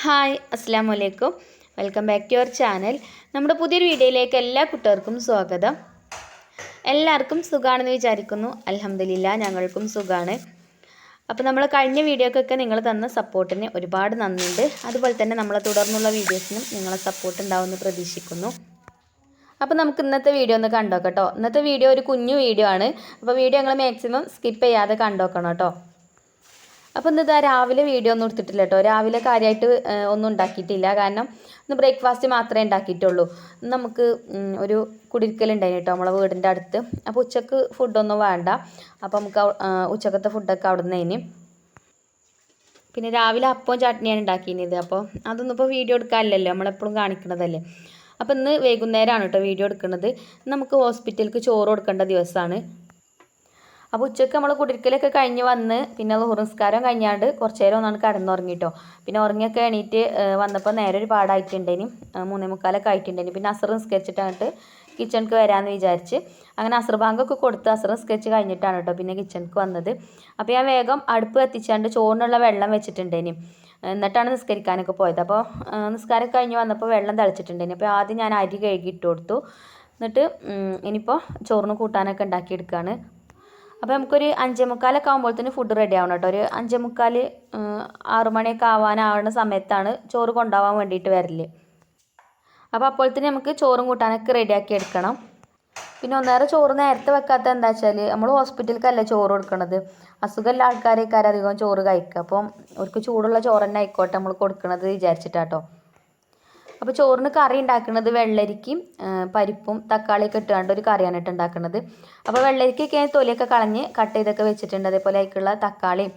Hi അസ്സാം വലൈക്കും welcome back to your channel. നമ്മുടെ പുതിയൊരു വീഡിയോയിലേക്ക് എല്ലാ കുട്ടികൾക്കും സ്വാഗതം. എല്ലാവർക്കും സുഖമാണെന്ന് വിചാരിക്കുന്നു. അലഹമില്ല ഞങ്ങൾക്കും സുഖമാണ് അപ്പോൾ നമ്മൾ കഴിഞ്ഞ വീഡിയോക്കൊക്കെ നിങ്ങൾ തന്ന സപ്പോർട്ടിന് ഒരുപാട് നന്ദിയുണ്ട്. അതുപോലെ തന്നെ നമ്മളെ തുടർന്നുള്ള വീഡിയോസിനും നിങ്ങളെ സപ്പോർട്ട് ഉണ്ടാവുമെന്ന് പ്രതീക്ഷിക്കുന്നു. അപ്പോൾ നമുക്ക് ഇന്നത്തെ വീഡിയോ ഒന്ന് കണ്ടോക്കട്ടോ ഇന്നത്തെ വീഡിയോ ഒരു കുഞ്ഞു വീഡിയോ ആണ്. അപ്പോൾ വീഡിയോ നിങ്ങൾ മാക്സിമം സ്കിപ്പ് ചെയ്യാതെ കണ്ടോക്കണം കേട്ടോ അപ്പോൾ ഇന്ന് ഇതാ രാവിലെ വീഡിയോ ഒന്നും എടുത്തിട്ടില്ല കേട്ടോ രാവിലെ കാര്യമായിട്ട് ഒന്നും ഉണ്ടാക്കിയിട്ടില്ല. കാരണം ഇന്ന് ബ്രേക്ക്ഫാസ്റ്റ് മാത്രമേ ഉണ്ടാക്കിയിട്ടുള്ളൂ. നമുക്ക് ഒരു കുടിരിക്കലുണ്ടായിരുന്നു കേട്ടോ നമ്മളെ വീടിന്റെ അടുത്ത്. അപ്പോൾ ഉച്ചയ്ക്ക് ഫുഡൊന്നും വേണ്ട. അപ്പോൾ നമുക്ക് ഉച്ചക്കത്തെ ഫുഡൊക്കെ അവിടെ നിന്ന് ഇനി പിന്നെ രാവിലെ അപ്പവും ചട്നിയാണ് ഉണ്ടാക്കിയത് അപ്പോൾ അതൊന്നും ഇപ്പോൾ വീഡിയോ എടുക്കാനില്ലല്ലോ. നമ്മളെപ്പോഴും കാണിക്കുന്നതല്ലേ അപ്പോൾ ഇന്ന് വൈകുന്നേരമാണ് കേട്ടോ വീഡിയോ എടുക്കുന്നത് നമുക്ക് ഹോസ്പിറ്റലിലേക്ക് ചോറ് കൊടുക്കേണ്ട ദിവസമാണ് അപ്പോൾ ഉച്ചയ്ക്ക് നമ്മൾ കുടിരിക്കലൊക്കെ കഴിഞ്ഞ് വന്ന് പിന്നെ ഹുറുസ്കാരം കഴിഞ്ഞാണ്ട് കുറച്ച് നേരം ഒന്നാണ് കിടന്നുറങ്ങിട്ടോ. പിന്നെ ഉറങ്ങിയൊക്കെ എണീറ്റ് വന്നപ്പോൾ നേരെ ഒരു പാടായിട്ടുണ്ടേനി. മൂന്നേ മുക്കാലൊക്കെ ആയിട്ടുണ്ടേനി. പിന്നെ അസർ നിസ്കരിച്ചിട്ടായിട്ട് കിച്ചണിക്ക് വരാമെന്ന് വിചാരിച്ച് അങ്ങനെ അസർ ബാങ്കൊക്കെ കൊടുത്ത് അസർ സ്കെച്ച് കഴിഞ്ഞിട്ടാണ് കേട്ടോ പിന്നെ കിച്ചണിക്ക് വന്നത്. അപ്പോൾ ഞാൻ വേഗം അടുപ്പ് കത്തിച്ചാണ്ട് ചോറിനുള്ള വെള്ളം വെച്ചിട്ടുണ്ടേനി. എന്നിട്ടാണ് നിസ്കരിക്കാനൊക്കെ പോയത്. അപ്പോൾ നിസ്കാരം കഴിഞ്ഞ് വന്നപ്പോൾ വെള്ളം തിളച്ചിട്ടുണ്ടേനി. അപ്പോൾ ആദ്യം ഞാൻ അരി കഴുകി ഇട്ട് കൊടുത്തു. എന്നിട്ട് ഇനിയിപ്പോൾ ചോറിന് കൂട്ടാനൊക്കെ ഉണ്ടാക്കിയെടുക്കുകയാണ് അപ്പോൾ നമുക്കൊരു അഞ്ചേ മുക്കാലൊക്കെ തന്നെ ഫുഡ് റെഡി ആവണം കേട്ടോ. ഒരു അഞ്ചേ മുക്കാൽ ആറു മണിയൊക്കെ ആവാനാവുന്ന സമയത്താണ് ചോറ് കൊണ്ടുപോകാൻ വേണ്ടിയിട്ട് വരൽ. അപ്പോൾ അപ്പോഴത്തേന് നമുക്ക് ചോറും കൂട്ടാനൊക്കെ റെഡിയാക്കി എടുക്കണം. പിന്നെ ഒന്നേറെ ചോറ് നേരത്തെ വെക്കാത്ത എന്താ വെച്ചാൽ നമ്മൾ ഹോസ്പിറ്റലിലേക്കല്ല ചോറ് കൊടുക്കണത്? അസുഖമുള്ള ആൾക്കാരേക്കാർ അധികം ചോറ് കഴിക്കുക. അപ്പം അവർക്ക് ചൂടുള്ള ചോറ് തന്നെ ആയിക്കോട്ടെ നമ്മൾ കൊടുക്കണത് വിചാരിച്ചിട്ടാട്ടോ. അപ്പോൾ ചോറിന് കറി ഉണ്ടാക്കുന്നത് വെള്ളരിക്കയും പരിപ്പും തക്കാളിയൊക്കെ ഇട്ടുകൊണ്ട് ഒരു കറിയാണ് ഇട്ട് ഉണ്ടാക്കുന്നത് അപ്പോൾ വെള്ളരിക്കൊക്കെ തൊലിയൊക്കെ കളഞ്ഞ് കട്ട് ചെയ്തൊക്കെ വെച്ചിട്ടുണ്ട്. അതേപോലെ അതിലേക്കുള്ള തക്കാളിയും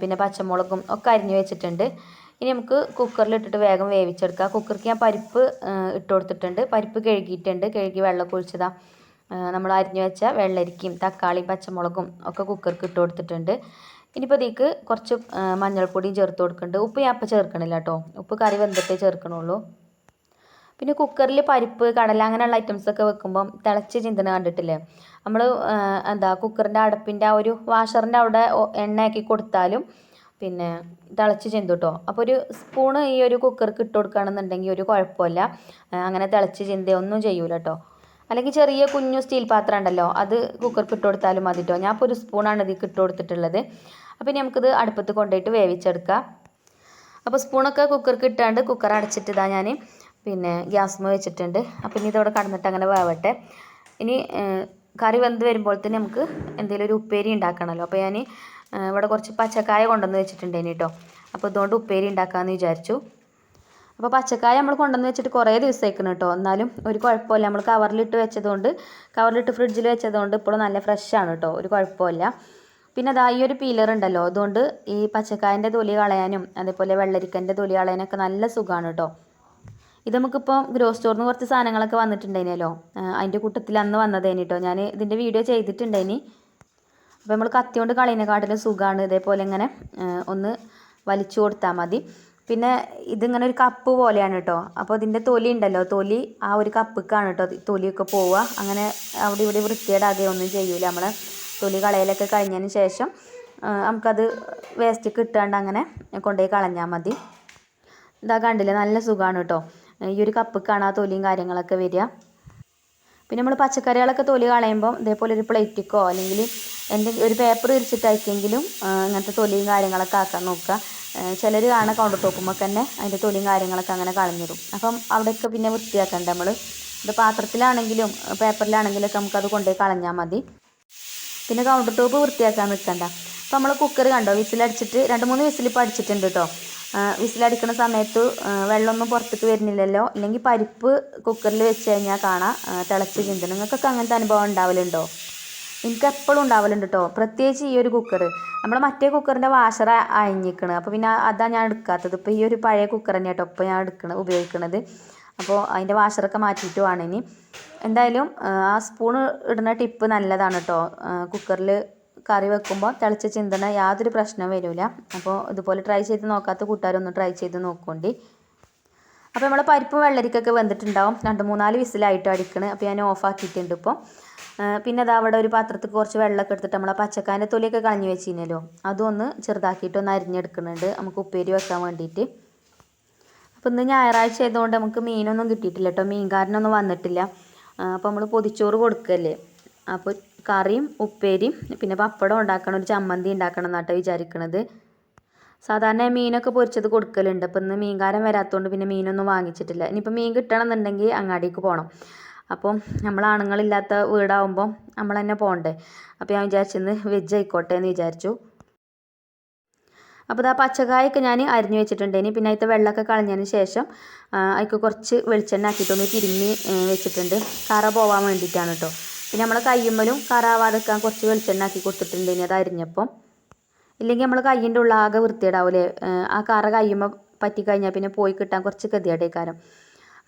പിന്നെ പച്ചമുളകും ഒക്കെ അരിഞ്ഞ് വെച്ചിട്ടുണ്ട്. ഇനി നമുക്ക് കുക്കറിൽ ഇട്ടിട്ട് വേഗം വേവിച്ചെടുക്കുക കുക്കർക്ക് ഞാൻ പരിപ്പ് ഇട്ട് കൊടുത്തിട്ടുണ്ട്. പരിപ്പ് കഴുകിയിട്ടുണ്ട്. കഴുകി വെള്ളമൊക്കെ കുഴിച്ചതാ നമ്മൾ അരിഞ്ഞു വെച്ച വെള്ളരിക്കയും തക്കാളിയും പച്ചമുളകും ഒക്കെ കുക്കർക്ക് ഇട്ട് കൊടുത്തിട്ടുണ്ട്. ഇനിയിപ്പോൾ ഇതിക്ക് കുറച്ച് മഞ്ഞൾപ്പൊടിയും ചേർത്ത് കൊടുക്കുന്നുണ്ട്. ഉപ്പ് ഞാൻ അപ്പം ചേർക്കണില്ല കേട്ടോ. ഉപ്പ് കറി വെന്തിട്ടേ ചേർക്കണുള്ളൂ. പിന്നെ കുക്കറിൽ പരിപ്പ് കടല അങ്ങനെയുള്ള ഐറ്റംസ് ഒക്കെ വെക്കുമ്പം തിളച്ച് ചിന്തന കണ്ടിട്ടില്ലേ? നമ്മൾ എന്താ കുക്കറിന്റെ അടപ്പിന്റെ ആ ഒരു വാഷറിന്റെ അവിടെ എണ്ണയാക്കി കൊടുത്താലും പിന്നെ തിളച്ച് ചിന്തും കേട്ടോ അപ്പോൾ ഒരു സ്പൂണ് ഈ ഒരു കുക്കർക്ക് ഇട്ട് കൊടുക്കുകയാണെന്നുണ്ടെങ്കിൽ ഒരു കുഴപ്പമില്ല. അങ്ങനെ തിളച്ച് ചിന്തയോ ഒന്നും ചെയ്യൂല കേട്ടോ അല്ലെങ്കിൽ ചെറിയ കുഞ്ഞു സ്റ്റീൽ പാത്രം ഉണ്ടല്ലോ അത് കുക്കർക്ക് ഇട്ട് കൊടുത്താലും മതി കേട്ടോ ഞാൻ ഇപ്പോൾ ഒരു സ്പൂണാണ് ഇതിൽ ഇട്ട് കൊടുത്തിട്ടുള്ളത്. അപ്പോൾ ഇനി നമുക്കിത് അടുപ്പത്ത് കൊണ്ടുപോയിട്ട് വേവിച്ചെടുക്കാം. അപ്പോൾ സ്പൂണൊക്കെ കുക്കർക്ക് ഇട്ടാണ്ട് കുക്കർ അടച്ചിട്ട് ഞാൻ പിന്നെ ഗ്യാസ്മ വെച്ചിട്ടുണ്ട്. അപ്പം ഇനി ഇതവിടെ കടന്നിട്ട് അങ്ങനെ വേവട്ടെ. ഇനി കറി വെന്ത് വരുമ്പോൾ തന്നെ നമുക്ക് എന്തെങ്കിലും ഒരു ഉപ്പേരി ഉണ്ടാക്കണമല്ലോ അപ്പോൾ ഞാൻ ഇവിടെ കുറച്ച് പച്ചക്കായ കൊണ്ടുവന്ന് വെച്ചിട്ടുണ്ടേനി കേട്ടോ അപ്പോൾ ഇതുകൊണ്ട് ഉപ്പേരി ഉണ്ടാക്കാമെന്ന് വിചാരിച്ചു. അപ്പോൾ പച്ചക്കായ നമ്മൾ കൊണ്ടുവന്ന് വെച്ചിട്ട് കുറേ ദിവസമായിക്കണം കേട്ടോ എന്നാലും ഒരു കുഴപ്പമില്ല. നമ്മൾ കവറിലിട്ട് വെച്ചതുകൊണ്ട് കവറിലിട്ട് ഫ്രിഡ്ജിൽ വെച്ചതുകൊണ്ട് ഇപ്പോഴും നല്ല ഫ്രഷാണ് കേട്ടോ ഒരു കുഴപ്പമില്ല. പിന്നെ അതാ ഈ ഒരു പീലർ ഉണ്ടല്ലോ. അതുകൊണ്ട് ഈ പച്ചക്കായന്റെ തൊലി കളയാനും അതേപോലെ വെള്ളരിക്കന്റെ തൊലി കളയാനൊക്കെ നല്ല സുഖമാണ് കേട്ടോ ഇത് നമുക്കിപ്പോൾ ഗ്രോസ് സ്റ്റോറിൽ കുറച്ച് സാധനങ്ങളൊക്കെ വന്നിട്ടുണ്ടായിനല്ലോ. അതിന്റെ കൂട്ടത്തിൽ അന്ന് വന്നതേനി കേട്ടോ ഞാൻ ഇതിന്റെ വീഡിയോ ചെയ്തിട്ടുണ്ടായിനി. അപ്പോൾ നമ്മൾ കത്തി കൊണ്ട് കളയുന്നതിനെക്കാട്ടിലും സുഖമാണ് ഇതേപോലെ ഇങ്ങനെ ഒന്ന് വലിച്ചു കൊടുത്താൽ മതി. പിന്നെ ഇതിങ്ങനെ ഒരു കപ്പ് പോലെയാണ് കേട്ടോ അപ്പോൾ ഇതിന്റെ തൊലി ഉണ്ടല്ലോ. തൊലി ആ ഒരു കപ്പിക്കാണ് കേട്ടോ തൊലിയൊക്കെ പോവുക. അങ്ങനെ അവിടെ ഇവിടെ വൃത്തിയേടാതെ ഒന്നും ചെയ്യൂല. നമ്മൾ തൊലി കളയലൊക്കെ കഴിഞ്ഞതിന് ശേഷം നമുക്കത് വേസ്റ്റ് കിട്ടാണ്ട് അങ്ങനെ കൊണ്ടുപോയി കളഞ്ഞാൽ മതി. ഇതാ കണ്ടില്ലേ? നല്ല സുഖമാണ് കേട്ടോ ഈ ഒരു കപ്പിക്കാണ് ആ തൊലിയും കാര്യങ്ങളൊക്കെ വരിക. പിന്നെ നമ്മൾ പച്ചക്കറികളൊക്കെ തൊലി കളയുമ്പോൾ ഇതേപോലെ ഒരു പ്ലേറ്റിക്കോ അല്ലെങ്കിൽ എന്തെങ്കിലും ഒരു പേപ്പർ വിരിച്ചിട്ടായിരിക്കെങ്കിലും അങ്ങനത്തെ തൊലിയും കാര്യങ്ങളൊക്കെ ആക്കാൻ നോക്കുക. ചിലർ കാണാൻ കൗണ്ടർ ടോപ്പുമ്പോൾ തന്നെ അതിന്റെ തൊലിയും കാര്യങ്ങളൊക്കെ അങ്ങനെ കളഞ്ഞിടും. അപ്പം അവിടെയൊക്കെ പിന്നെ വൃത്തിയാക്കണ്ട നമ്മൾ ഇത് പാത്രത്തിലാണെങ്കിലും പേപ്പറിലാണെങ്കിലും ഒക്കെ നമുക്കത് കൊണ്ടുപോയി കളഞ്ഞാൽ മതി. പിന്നെ കൗണ്ടർ ടോപ്പ് വൃത്തിയാക്കാൻ നിൽക്കണ്ട. അപ്പോൾ നമ്മൾ കുക്കർ കണ്ടോ? വിസിലടിച്ചിട്ട് രണ്ട് മൂന്ന് വിസിൽ ഇപ്പോൾ അടിച്ചിട്ടുണ്ട് കേട്ടോ വിസിലടിക്കുന്ന സമയത്ത് വെള്ളമൊന്നും പുറത്തേക്ക് വരുന്നില്ലല്ലോ. ഇല്ലെങ്കിൽ പരിപ്പ് കുക്കറിൽ വെച്ച് കഴിഞ്ഞാൽ കാണാം തിളച്ച് ചിന്തണം നിങ്ങൾക്കൊക്കെ അങ്ങനത്തെ അനുഭവം ഉണ്ടാവലുണ്ടോ? എനിക്ക് എപ്പോഴും ഉണ്ടാവലുണ്ട് കേട്ടോ പ്രത്യേകിച്ച് ഈ ഒരു കുക്കർ നമ്മൾ മറ്റേ കുക്കറിന്റെ വാഷർ അയഞ്ഞിക്കണ് അപ്പോൾ പിന്നെ അതാ ഞാൻ എടുക്കാത്തത്. ഇപ്പോൾ ഈ ഒരു പഴയ കുക്കർ തന്നെ കേട്ടോ ഇപ്പോൾ ഞാൻ എടുക്കണത് ഉപയോഗിക്കുന്നത് അപ്പോൾ അതിന്റെ വാഷറൊക്കെ മാറ്റിയിട്ട് വേണം ഇനി. എന്തായാലും ആ സ്പൂൺ ഇടുന്ന ടിപ്പ് നല്ലതാണ് കേട്ടോ കുക്കറിൽ കറി വെക്കുമ്പോൾ തിളച്ച് ചിന്തണ യാതൊരു പ്രശ്നവും വരില്ല. അപ്പോൾ ഇതുപോലെ ട്രൈ ചെയ്ത് നോക്കാത്ത കൂട്ടുകാരൊന്ന് ട്രൈ ചെയ്ത് നോക്കുകൊണ്ടി അപ്പോൾ നമ്മൾ പരിപ്പ് വെള്ളരിക്കൊക്കെ വെന്തിട്ടുണ്ടാവും. രണ്ട് മൂന്നാൽ വിസിലായിട്ട് അടിക്കണ്. അപ്പോൾ ഞാൻ ഓഫ് ആക്കിയിട്ടുണ്ട് ഇപ്പോൾ. പിന്നെ അത് അവിടെ ഒരു പാത്രത്തിൽ കുറച്ച് വെള്ളമൊക്കെ എടുത്തിട്ട് നമ്മളെ പച്ചക്കാന്റെ തൊലിയൊക്കെ കളഞ്ഞ് വെച്ചിരുന്നല്ലോ. അതൊന്ന് ഒന്ന് ചെറുതാക്കിയിട്ട് ഒന്ന് അരിഞ്ഞെടുക്കുന്നുണ്ട്. നമുക്ക് ഉപ്പേരി വെക്കാൻ വേണ്ടിയിട്ട്. അപ്പോൾ ഇന്ന് ഞായറാഴ്ച ആയതുകൊണ്ട് നമുക്ക് മീനൊന്നും കിട്ടിയിട്ടില്ല കേട്ടോ. മീൻകാരനൊന്നും വന്നിട്ടില്ല. അപ്പോൾ നമ്മൾ പൊതിച്ചോറ് കൊടുക്കല്ലേ? അപ്പോൾ കറിയും ഉപ്പേരിയും പിന്നെ പപ്പടം ഉണ്ടാക്കണം ഒരു ചമ്മന്തി ഉണ്ടാക്കണം എന്നാട്ടോ വിചാരിക്കണത്. സാധാരണ മീനൊക്കെ പൊരിച്ചത് കൊടുക്കലുണ്ട്. അപ്പം ഇന്ന് മീൻകാരൻ വരാത്തതുകൊണ്ട് പിന്നെ മീനൊന്നും വാങ്ങിച്ചിട്ടില്ല. ഇനിയിപ്പോൾ മീൻ കിട്ടണമെന്നുണ്ടെങ്കിൽ അങ്ങാടിക്ക് പോകണം അപ്പം നമ്മൾ ആണുങ്ങളില്ലാത്ത വീടാവുമ്പോൾ നമ്മൾ തന്നെ പോകണ്ടേ അപ്പോൾ ഞാൻ വിചാരിച്ചിന്ന് വെജ് ആയിക്കോട്ടെ എന്ന് വിചാരിച്ചു. അപ്പോൾ ഇതാ പച്ചക്കായൊക്കെ ഞാൻ അരിഞ്ഞു വെച്ചിട്ടുണ്ടേനി പിന്നെ അതിന്റെ വെള്ളമൊക്കെ കളഞ്ഞതിന് ശേഷം അതിക്ക് കുറച്ച് വെളിച്ചെണ്ണ ആക്കിയിട്ടൊന്ന് തിരുമ്മി വെച്ചിട്ടുണ്ട്. കറ പോവാൻ വേണ്ടിയിട്ടാണ് കേട്ടോ പിന്നെ നമ്മൾ കയ്യുമ്മലും കറാവാതക്കാൻ കുറച്ച് വെളിച്ചെണ്ണ ആക്കി കൊടുത്തിട്ടുണ്ടേനി അത് അരിഞ്ഞപ്പം. ഇല്ലെങ്കിൽ നമ്മൾ കയ്യിന്റെ ഉള്ള ആകെ വൃത്തിയിടാവൂലേ ആ കറ കയ്യുമ്പോൾ പറ്റിക്കഴിഞ്ഞാൽ പിന്നെ പോയി കിട്ടാൻ കുറച്ച് ഗതികേടേക്കാരം.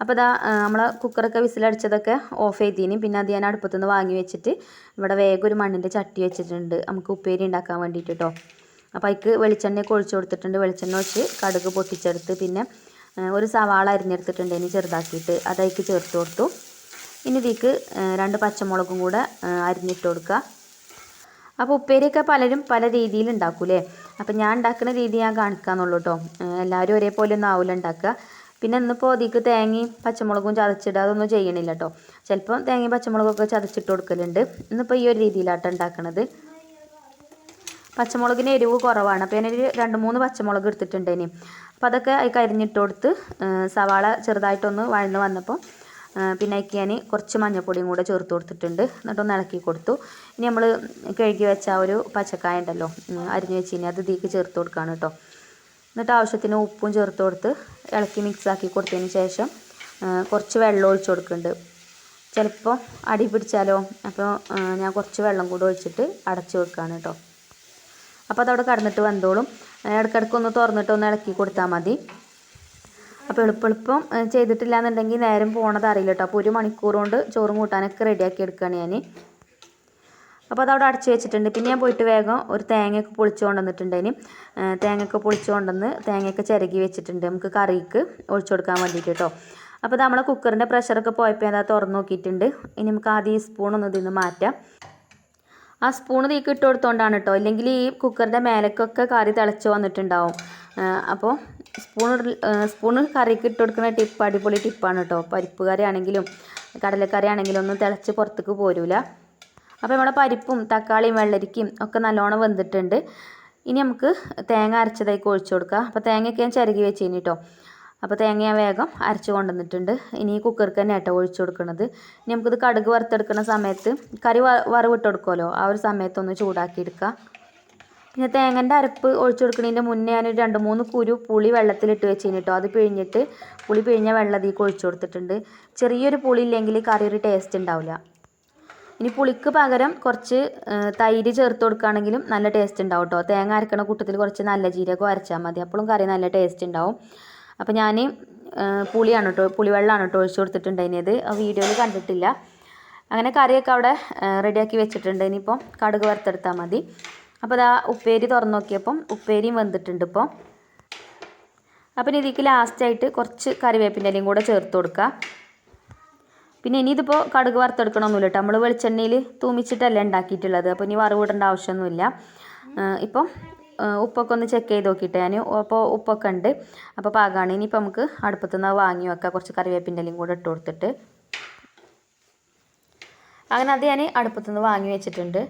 അപ്പോൾ ഇതാ നമ്മൾ കുക്കറൊക്കെ വിസിലടിച്ചതൊക്കെ ഓഫ് ചെയ്തീനി. പിന്നെ അത് ഞാൻ അടുപ്പത്തുനിന്ന് വാങ്ങി വെച്ചിട്ട് ഇവിടെ വേഗം ഒരു മണ്ണിന്റെ ചട്ടി വെച്ചിട്ടുണ്ട്. നമുക്ക് ഉപ്പേരി ഉണ്ടാക്കാൻ വേണ്ടിയിട്ട് കേട്ടോ അപ്പോൾ അതിക്ക് വെളിച്ചെണ്ണയൊക്കെ ഒഴിച്ചു കൊടുത്തിട്ടുണ്ട്. വെളിച്ചെണ്ണ ഒഴിച്ച് കടുക് പൊട്ടിച്ചെടുത്ത് പിന്നെ ഒരു സവാള അരിഞ്ഞെടുത്തിട്ടുണ്ട് ഇനി ചെറുതാക്കിയിട്ട്. അത് അതിക്ക് ചേർത്ത് കൊടുത്തു. ഇനി ഇതിക്ക് രണ്ട് പച്ചമുളകും കൂടെ അരിഞ്ഞിട്ട് കൊടുക്കുക. അപ്പോൾ ഉപ്പേരിയൊക്കെ പലരും പല രീതിയിൽ ഉണ്ടാക്കൂലേ? അപ്പോൾ ഞാൻ ഉണ്ടാക്കുന്ന രീതി ഞാൻ കാണിക്കാന്നുള്ളൂ കേട്ടോ. എല്ലാവരും ഒരേപോലെ ഒന്നും ആവില്ല ഉണ്ടാക്കുക. പിന്നെ ഇന്നിപ്പോൾ അതിക്ക് തേങ്ങയും പച്ചമുളകും ചതച്ചിടുക അതൊന്നും ചെയ്യണില്ല കേട്ടോ. ചിലപ്പോൾ തേങ്ങയും പച്ചമുളകൊക്കെ ചതച്ചിട്ട് കൊടുക്കലുണ്ട്. ഇന്നിപ്പോൾ ഈ ഒരു രീതിയിലാട്ടോ ഉണ്ടാക്കണത്. പച്ചമുളകിന് എരിവ് കുറവാണ്. അപ്പോൾ ഞാനൊരു രണ്ട് മൂന്ന് പച്ചമുളക് എടുത്തിട്ടുണ്ട് ഇനി അപ്പോൾ അതൊക്കെ അതിൽ കരിഞ്ഞിട്ട് കൊടുത്ത് സവാള ചെറുതായിട്ടൊന്ന് വഴന്ന് വന്നപ്പോൾ പിന്നെ അതിലേക്ക് ഞാൻ കുറച്ച് മഞ്ഞൾപ്പൊടിയും കൂടെ ചേർത്ത് കൊടുത്തിട്ടുണ്ട്. എന്നിട്ടൊന്ന് ഇളക്കി കൊടുത്തു. ഇനി നമ്മൾ കഴുകി വെച്ച ആ ഒരു പച്ചക്കായ ഉണ്ടല്ലോ അരിഞ്ഞ് വെച്ചിനി അത് ഇതിലേക്ക് ചേർത്ത് കൊടുക്കുകയാണ് കേട്ടോ എന്നിട്ട് ആവശ്യത്തിന് ഉപ്പും ചേർത്ത് കൊടുത്ത് ഇളക്കി മിക്സ് ആക്കി കൊടുത്തതിന് ശേഷം കുറച്ച് വെള്ളം ഒഴിച്ച് കൊടുക്കുന്നുണ്ട്. ചിലപ്പോൾ അടി പിടിച്ചാലോ അപ്പോൾ ഞാൻ കുറച്ച് വെള്ളം കൂടെ ഒഴിച്ചിട്ട് അടച്ചു വെക്കുകയാണ് കേട്ടോ അപ്പോൾ അതവിടെ കടന്നിട്ട് വന്നോളും. ഇടയ്ക്കിടയ്ക്ക് ഒന്ന് തുറന്നിട്ട് ഒന്ന് ഇളക്കി കൊടുത്താൽ മതി. അപ്പോൾ എളുപ്പെളുപ്പം ചെയ്തിട്ടില്ല എന്നുണ്ടെങ്കിൽ നേരം പോണത് അറിയില്ല കേട്ടോ അപ്പോൾ ഒരു മണിക്കൂർ കൊണ്ട് ചോറും കൂട്ടാനൊക്കെ റെഡിയാക്കി എടുക്കുകയാണ് ഞാൻ അപ്പോൾ അതവിടെ അടച്ചു വെച്ചിട്ടുണ്ട്. പിന്നെ ഞാൻ പോയിട്ട് വേഗം ഒരു തേങ്ങയൊക്കെ പൊളിച്ചു കൊണ്ടുവന്നിട്ടുണ്ടേന് തേങ്ങയൊക്കെ പൊളിച്ചു കൊണ്ടുവന്ന് തേങ്ങയൊക്കെ ചിരകി വെച്ചിട്ടുണ്ട് നമുക്ക് കറിക്ക് ഒഴിച്ചു കൊടുക്കാൻ വേണ്ടിയിട്ട് കേട്ടോ അപ്പോൾ നമ്മളെ കുക്കറിന്റെ പ്രഷറൊക്കെ പോയപ്പോൾ അതാ തുറന്നു നോക്കിയിട്ടുണ്ട്. ഇനി നമുക്ക് ആദ്യം ഈ സ്പൂണൊന്ന് ഇതിൽ നിന്ന് മാറ്റാം. ആ സ്പൂൺ തീക്ക് ഇട്ട് കൊടുത്തോണ്ടാണ് കേട്ടോ ഇല്ലെങ്കിൽ ഈ കുക്കറിന്റെ മേലേക്കൊക്കെ കറി തിളച്ച് വന്നിട്ടുണ്ടാവും. അപ്പോൾ സ്പൂൺ സ്പൂൺ കറിക്ക് ഇട്ട് കൊടുക്കുന്ന ടിപ്പ് അടിപൊളി ടിപ്പാണ് കേട്ടോ. പരിപ്പ് കറി ആണെങ്കിലും കടലക്കറി ആണെങ്കിലും ഒന്നും തിളച്ച് പുറത്തേക്ക് പോരൂല. അപ്പോൾ നമ്മുടെ പരിപ്പും തക്കാളിയും വെള്ളരിക്കയും ഒക്കെ നല്ലോണം വെന്തിട്ടുണ്ട്. ഇനി നമുക്ക് തേങ്ങ അരച്ചതായിക്ക് ഒഴിച്ചു കൊടുക്കുക അപ്പോൾ തേങ്ങയൊക്കെ ഞാൻ ചിരകി വെച്ചിനി കേട്ടോ. അപ്പോൾ തേങ്ങ ഞാൻ വേഗം അരച്ച് കൊണ്ടുവന്നിട്ടുണ്ട്. ഇനി കുക്കർക്ക് തന്നെ ഏട്ടോ ഒഴിച്ചു കൊടുക്കുന്നത്. ഇനി നമുക്കിത് കടുക് വറുത്തെടുക്കുന്ന സമയത്ത് കറി വറവിട്ട് കൊടുക്കുമല്ലോ. ആ ഒരു സമയത്തൊന്ന് ചൂടാക്കി എടുക്കുക പിന്നെ തേങ്ങന്റെ അരപ്പ് ഒഴിച്ചു കൊടുക്കുന്നതിന്റെ മുന്നേ ഞാനൊരു രണ്ട് മൂന്ന് കുരു പുളി വെള്ളത്തിലിട്ട് വെച്ചിന് കേട്ടോ അത് പിഴിഞ്ഞിട്ട് പുളി പിഴിഞ്ഞ വെള്ളം അതിലേക്ക് ഒഴിച്ചു കൊടുത്തിട്ടുണ്ട്. ചെറിയൊരു പുളി ഇല്ലെങ്കിൽ കറി ഒരു ടേസ്റ്റ് ഉണ്ടാവില്ല. ഇനി പുളിക്ക് പകരം കുറച്ച് തൈര് ചേർത്ത് കൊടുക്കുകയാണെങ്കിലും നല്ല ടേസ്റ്റ് ഉണ്ടാവും കേട്ടോ തേങ്ങ അരക്കണ കൂട്ടത്തിൽ കുറച്ച് നല്ല ജീരകം അരച്ചാൽ മതി. അപ്പോഴും കറി നല്ല ടേസ്റ്റ് ഉണ്ടാവും. അപ്പോൾ ഞാൻ പുളിയാണ് കേട്ടോ പുളിവെള്ളമാണ് കേട്ടോ ഒഴിച്ചു കൊടുത്തിട്ടുണ്ടായിരുന്നത്. ആ വീഡിയോയിൽ കണ്ടിട്ടില്ല. അങ്ങനെ കറിയൊക്കെ അവിടെ റെഡിയാക്കി വെച്ചിട്ടുണ്ട്. ഇനിയിപ്പം കടുക് വറുത്തെടുത്താൽ മതി. അപ്പോൾ ഇതാ ഉപ്പേരി തുറന്നു നോക്കിയപ്പം ഉപ്പേരിയും വെന്തിട്ടുണ്ട് ഇപ്പോൾ അപ്പം ഇതിലേക്ക് ലാസ്റ്റായിട്ട് കുറച്ച് കറിവേപ്പിന്റെ ഇലയും കൂടെ ചേർത്ത് കൊടുക്കുക പിന്നെ ഇനി ഇതിപ്പോൾ കടുക് വറുത്തെടുക്കണമൊന്നുമില്ല കേട്ടോ നമ്മൾ വെളിച്ചെണ്ണയിൽ തൂമിച്ചിട്ടല്ല ഉണ്ടാക്കിയിട്ടുള്ളത്. അപ്പോൾ ഇനി വറവിടേണ്ട ആവശ്യമൊന്നുമില്ല. ഇപ്പം ഉപ്പൊക്കെ ഒന്ന് ചെക്ക് ചെയ്ത് നോക്കിയിട്ട് ഞാൻ അപ്പോൾ ഉപ്പൊക്കെ ഉണ്ട്. അപ്പോൾ പാകമാണ് ഇനിയിപ്പോൾ നമുക്ക് അടുപ്പത്തു നിന്ന് വാങ്ങി വെക്കാം. കുറച്ച് കറിവേപ്പിന്റെ ഇലയും കൂടെ ഇട്ട് കൊടുത്തിട്ട്. അങ്ങനെ അത് ഞാൻ അടുപ്പത്തു നിന്ന് വാങ്ങി വെച്ചിട്ടുണ്ട്.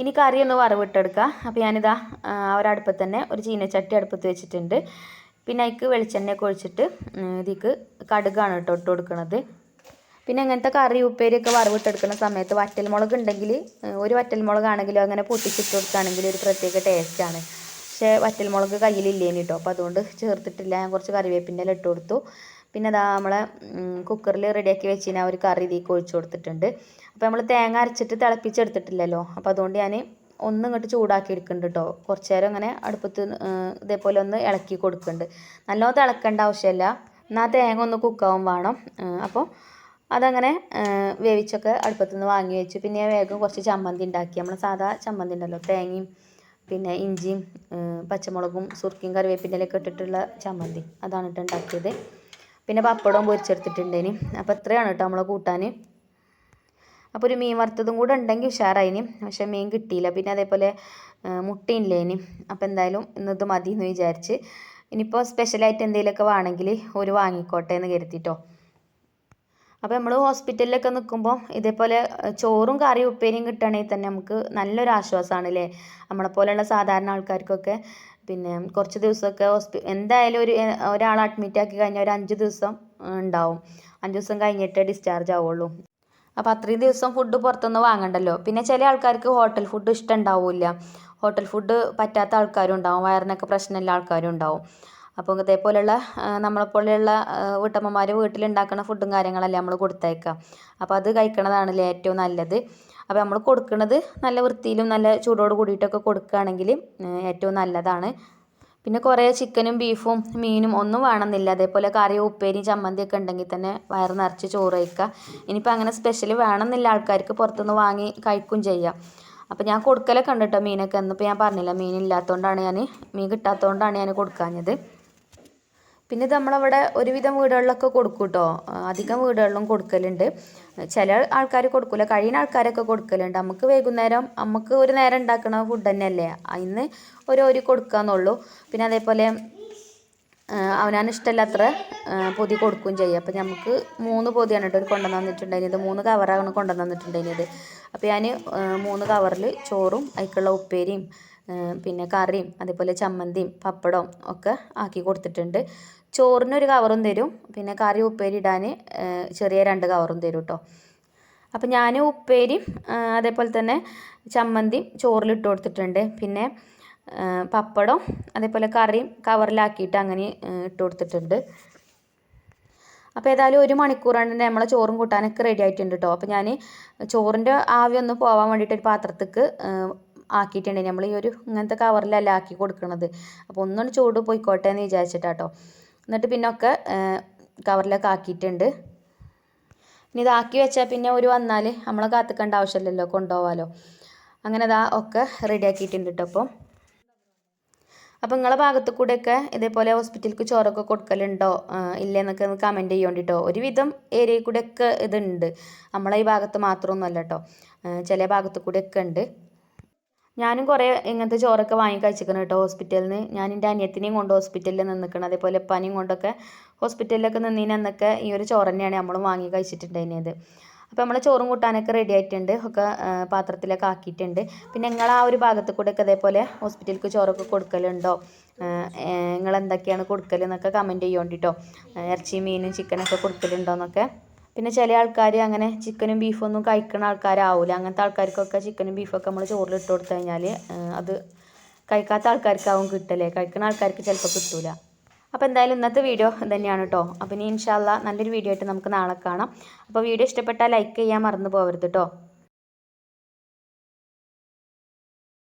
ഇനി കറി ഒന്ന് വറവിട്ടെടുക്കുക അപ്പോൾ ഞാനിതാ ഒരടുപ്പത്ത് തന്നെ ഒരു ചീനച്ചട്ടി അടുപ്പത്ത് വെച്ചിട്ടുണ്ട്. പിന്നെ അതിക്ക് വെളിച്ചെണ്ണയൊക്കെ ഒഴിച്ചിട്ട് ഇതിക്ക് കടുകാണ് കേട്ടോ ഇട്ട് കൊടുക്കുന്നത് പിന്നെ അങ്ങനത്തെ കറി ഉപ്പേരിയൊക്കെ വറവിട്ടെടുക്കുന്ന സമയത്ത് വറ്റൽമുളക് ഉണ്ടെങ്കിൽ ഒരു വറ്റൽമുളകാണെങ്കിലും അങ്ങനെ പൊട്ടിച്ചിട്ട് കൊടുക്കുകയാണെങ്കിൽ ഒരു പ്രത്യേക ടേസ്റ്റാണ് പക്ഷേ വറ്റൽമുളക് കയ്യിലില്ലേനി കേട്ടോ അപ്പോൾ അതുകൊണ്ട് ചേർത്തിട്ടില്ല. ഞാൻ കുറച്ച് കറിവേപ്പിന്റെ ഇല ഇട്ട് കൊടുത്തു. പിന്നെ അതാ നമ്മളെ കുക്കറിൽ റെഡിയാക്കി വെച്ചിന് ഒരു കറി ഇതിലേക്ക് ഒഴിച്ചു കൊടുത്തിട്ടുണ്ട്. അപ്പോൾ നമ്മൾ തേങ്ങ അരച്ചിട്ട് തിളപ്പിച്ചെടുത്തിട്ടില്ലല്ലോ. അപ്പോൾ അതുകൊണ്ട് ഞാൻ ഒന്ന് ഇങ്ങോട്ട് ചൂടാക്കി എടുക്കുന്നുണ്ട് കേട്ടോ കുറച്ച് നേരം അങ്ങനെ അടുപ്പത്ത് ഇതേപോലെ ഒന്ന് ഇളക്കി കൊടുക്കുന്നുണ്ട് നല്ലോണം തിളക്കേണ്ട ആവശ്യമില്ല എന്നാൽ തേങ്ങ ഒന്ന് കുക്കാവും വേണം. അപ്പോൾ അതങ്ങനെ വേവിച്ചൊക്കെ അടുപ്പത്ത് നിന്ന് വാങ്ങി വെച്ചു. പിന്നെ വേഗം കുറച്ച് ചമ്മന്തി ഉണ്ടാക്കി. നമ്മൾ സാധാ ചമ്മന്തി ഉണ്ടല്ലോ തേങ്ങയും പിന്നെ ഇഞ്ചിയും പച്ചമുളകും സുർക്കിയും കറിവേപ്പിന്റെ ഇലയൊക്കെ ഇട്ടിട്ടുള്ള ചമ്മന്തി. അതാണ് കേട്ടോ ഉണ്ടാക്കിയത്. പിന്നെ പപ്പടവും പൊരിച്ചെടുത്തിട്ടുണ്ടേനി. അപ്പോൾ ഇത്രയാണ് കേട്ടോ നമ്മളെ കൂട്ടാൻ അപ്പോൾ ഒരു മീൻ വറുത്തതും കൂടെ ഉണ്ടെങ്കിൽ ഉഷാറായിന്. പക്ഷെ മീൻ കിട്ടിയില്ല. പിന്നെ അതേപോലെ മുട്ടയില്ലേനി. അപ്പോൾ എന്തായാലും ഇന്നത് മതി എന്ന് വിചാരിച്ച് ഇനിയിപ്പോൾ സ്പെഷ്യലായിട്ട് എന്തെങ്കിലുമൊക്കെ വേണമെങ്കിൽ ഒരു വാങ്ങിക്കോട്ടെ എന്ന് കരുതിട്ടോ. അപ്പോൾ നമ്മൾ ഹോസ്പിറ്റലിലൊക്കെ നിൽക്കുമ്പോൾ ഇതേപോലെ ചോറും കറിയും ഉപ്പേരിയും കിട്ടുകയാണെങ്കിൽ തന്നെ നമുക്ക് നല്ലൊരു ആശ്വാസമാണ് അല്ലേ നമ്മളെ പോലെയുള്ള സാധാരണ ആൾക്കാർക്കൊക്കെ പിന്നെ കുറച്ച് ദിവസമൊക്കെ ഹോസ്പി എന്തായാലും ഒരു ഒരാളെ അഡ്മിറ്റ് ആക്കി കഴിഞ്ഞാൽ ഒരു അഞ്ച് ദിവസം ഉണ്ടാവും. അഞ്ച് ദിവസം കഴിഞ്ഞിട്ടേ ഡിസ്ചാർജ് ആവുള്ളൂ. അപ്പോൾ അത്രയും ദിവസം ഫുഡ് പുറത്തുനിന്ന് വാങ്ങണ്ടല്ലോ. പിന്നെ ചില ആൾക്കാർക്ക് ഹോട്ടൽ ഫുഡ് ഇഷ്ടം ഉണ്ടാവില്ല. ഹോട്ടൽ ഫുഡ് പറ്റാത്ത ആൾക്കാരും ഉണ്ടാവും. വയറിനൊക്കെ പ്രശ്നമില്ല ആൾക്കാരും ഉണ്ടാവും. അപ്പോൾ ഇതേപോലെയുള്ള നമ്മളെപ്പോലെയുള്ള വീട്ടമ്മമാർ വീട്ടിലുണ്ടാക്കുന്ന ഫുഡും കാര്യങ്ങളല്ലേ നമ്മൾ കൊടുത്തയക്കുക അപ്പോൾ അത് കഴിക്കണതാണല്ലേ ഏറ്റവും നല്ലത്. അപ്പോൾ നമ്മൾ കൊടുക്കുന്നത് നല്ല വൃത്തിയിലും നല്ല ചൂടോട് കൂടിയിട്ടൊക്കെ കൊടുക്കുകയാണെങ്കിൽ ഏറ്റവും നല്ലതാണ്. പിന്നെ കുറേ ചിക്കനും ബീഫും മീനും ഒന്നും വേണമെന്നില്ല. അതേപോലെ കറി ഉപ്പേരി ചമ്മന്തിയൊക്കെ ഉണ്ടെങ്കിൽ തന്നെ വയറ് നിറച്ച് ചോറ് കഴിക്കുക. ഇനിയിപ്പോൾ അങ്ങനെ സ്പെഷ്യൽ വേണമെന്നില്ല ആൾക്കാർക്ക് പുറത്തുനിന്ന് വാങ്ങി കഴിക്കും ചെയ്യാം. അപ്പോൾ ഞാൻ കൊടുക്കലൊക്കെ ഉണ്ട് കേട്ടോ മീനൊക്കെ. എന്നിപ്പോൾ ഞാൻ പറഞ്ഞില്ല മീനില്ലാത്തതുകൊണ്ടാണ് ഞാൻ മീൻ കിട്ടാത്തതുകൊണ്ടാണ് ഞാൻ കൊടുക്കാഞ്ഞത്. പിന്നെ ഇത് നമ്മളവിടെ ഒരുവിധം വീടുകളിലൊക്കെ കൊടുക്കും കേട്ടോ അധികം വീടുകളിലും കൊടുക്കലുണ്ട്. ചില ആൾക്കാർ കൊടുക്കില്ല കഴിയുന്ന ആൾക്കാരൊക്കെ കൊടുക്കലുണ്ട്. നമുക്ക് വൈകുന്നേരം നമുക്ക് ഒരു നേരം ഉണ്ടാക്കുന്ന ഫുഡ് തന്നെയല്ലേ? ഇന്ന് ഒരു ഒരു കൊടുക്കാന്നുള്ളൂ. പിന്നെ അതേപോലെ അവനാണ് ഇഷ്ടമല്ലാത്ര പൊതി കൊടുക്കുകയും ചെയ്യും. അപ്പം നമുക്ക് മൂന്ന് പൊതിയാണ് കേട്ടോ കൊണ്ടുവന്ന് തന്നിട്ടുണ്ടായിരുന്നത് മൂന്ന് കവറാണ് കൊണ്ടുവന്ന് തന്നിട്ടുണ്ടായിരുന്നത് അപ്പോൾ ഞാൻ മൂന്ന് കവറിൽ ചോറും അതിക്കുള്ള ഉപ്പേരിയും പിന്നെ കറിയും അതേപോലെ ചമ്മന്തിയും പപ്പടവും ഒക്കെ ആക്കി കൊടുത്തിട്ടുണ്ട്. ചോറിനൊരു കവറും തരും. പിന്നെ കറി ഉപ്പേരി ഇടാൻ ചെറിയ രണ്ട് കവറും തരും കേട്ടോ അപ്പം ഞാൻ ഉപ്പേരിയും അതേപോലെ തന്നെ ചമ്മന്തിയും ചോറിലിട്ട് കൊടുത്തിട്ടുണ്ട്. പിന്നെ പപ്പടം അതേപോലെ കറിയും കവറിലാക്കിയിട്ട് അങ്ങനെ ഇട്ട് കൊടുത്തിട്ടുണ്ട്. അപ്പോൾ ഏതായാലും ഒരു മണിക്കൂറാണ് നമ്മളെ ചോറും കൂട്ടാനൊക്കെ റെഡി ആയിട്ടുണ്ട് കേട്ടോ അപ്പോൾ ഞാൻ ചോറിന്റെ ആവി ഒന്ന് പോകാൻ വേണ്ടിയിട്ട് ഒരു പാത്രത്തേക്ക് ആക്കിയിട്ടുണ്ട്. നമ്മൾ ഈ ഒരു ഇങ്ങനത്തെ കവറിലല്ല ആക്കി കൊടുക്കുന്നത് അപ്പോൾ ഒന്നും ചൂട് പോയിക്കോട്ടെ എന്ന് വിചാരിച്ചിട്ടാട്ടോ. എന്നിട്ട് പിന്നെ ഒക്കെ കവറിലൊക്കെ ആക്കിയിട്ടുണ്ട്. ഇനി ഇതാക്കി വെച്ചാൽ പിന്നെ ഒരു വന്നാൽ നമ്മളെ കാത്തിക്കേണ്ട ആവശ്യമില്ലല്ലോ കൊണ്ടുപോകാമല്ലോ അങ്ങനെ ഇതാ ഒക്കെ റെഡി ആക്കിയിട്ടുണ്ട് കേട്ടോ അപ്പോൾ അപ്പോൾ നിങ്ങളെ ഭാഗത്തു കൂടെയൊക്കെ ഇതേപോലെ ഹോസ്പിറ്റലിലേക്ക് ചോറൊക്കെ കൊടുക്കലുണ്ടോ? ആ, എന്നൊക്കെ ഒന്ന് കമന്റ് ചെയ്യോണ്ടിട്ടോ. ഒരുവിധം ഏരിയയിൽ കൂടെയൊക്കെ ഇതുണ്ട്. നമ്മളെ ഈ ഭാഗത്ത് മാത്രമൊന്നുമല്ല കേട്ടോ ചില ഭാഗത്തു കൂടെയൊക്കെ ഉണ്ട്. ഞാനും കുറേ ഇങ്ങനത്തെ ചോറൊക്കെ വാങ്ങി കഴിച്ചിരിക്കണം കേട്ടോ ഹോസ്പിറ്റലിൽ നിന്ന് ഞാൻ എന്റെ അനിയത്തിനെയും കൊണ്ട് ഹോസ്പിറ്റലിൽ നിന്നിക്കണം അതേപോലെ പനിയും കൊണ്ടൊക്കെ ഹോസ്പിറ്റലിലൊക്കെ നിന്നതിന് എന്നൊക്കെ ഈ ഒരു ചോറ് തന്നെയാണ് നമ്മളും വാങ്ങി കഴിച്ചിട്ടുണ്ടായിരുന്നത്. അപ്പോൾ നമ്മൾ ചോറും കൂട്ടാനൊക്കെ റെഡി ആയിട്ടുണ്ട്. ഒക്കെ പാത്രത്തിലൊക്കെ ആക്കിയിട്ടുണ്ട്. പിന്നെ നിങ്ങൾ ആ ഒരു ഭാഗത്ത് കൂടെ ഒക്കെ അതേപോലെ ഹോസ്പിറ്റലിലേക്ക് ചോറൊക്കെ കൊടുക്കലുണ്ടോ? നിങ്ങൾ എന്തൊക്കെയാണ് കൊടുക്കൽ എന്നൊക്കെ കമന്റ് ചെയ്യോണ്ടിട്ടോ ഇറച്ചി മീനും ചിക്കനൊക്കെ കൊടുക്കലുണ്ടോ എന്നൊക്കെ. പിന്നെ ചില ആൾക്കാർ അങ്ങനെ ചിക്കനും ബീഫും ഒന്നും കഴിക്കുന്ന ആൾക്കാരാവില്ല അങ്ങനത്തെ ആൾക്കാർക്കൊക്കെ ചിക്കനും ബീഫൊക്കെ നമ്മൾ ചോറിൽ ഇട്ട് കൊടുത്തു കഴിഞ്ഞാൽ അത് കഴിക്കാത്ത ആൾക്കാർക്കാവും കിട്ടല്ലേ കഴിക്കുന്ന ആൾക്കാർക്ക് ചിലപ്പോൾ കിട്ടൂല. അപ്പോൾ എന്തായാലും ഇന്നത്തെ വീഡിയോ തന്നെയാണ് കേട്ടോ അപ്പോൾ ഇനി ഇൻഷാല്ല നല്ലൊരു വീഡിയോ ആയിട്ട് നമുക്ക് നാളെ കാണാം. അപ്പോൾ വീഡിയോ ഇഷ്ടപ്പെട്ടാൽ ലൈക്ക് ചെയ്യാൻ മറന്നു പോകരുത് കേട്ടോ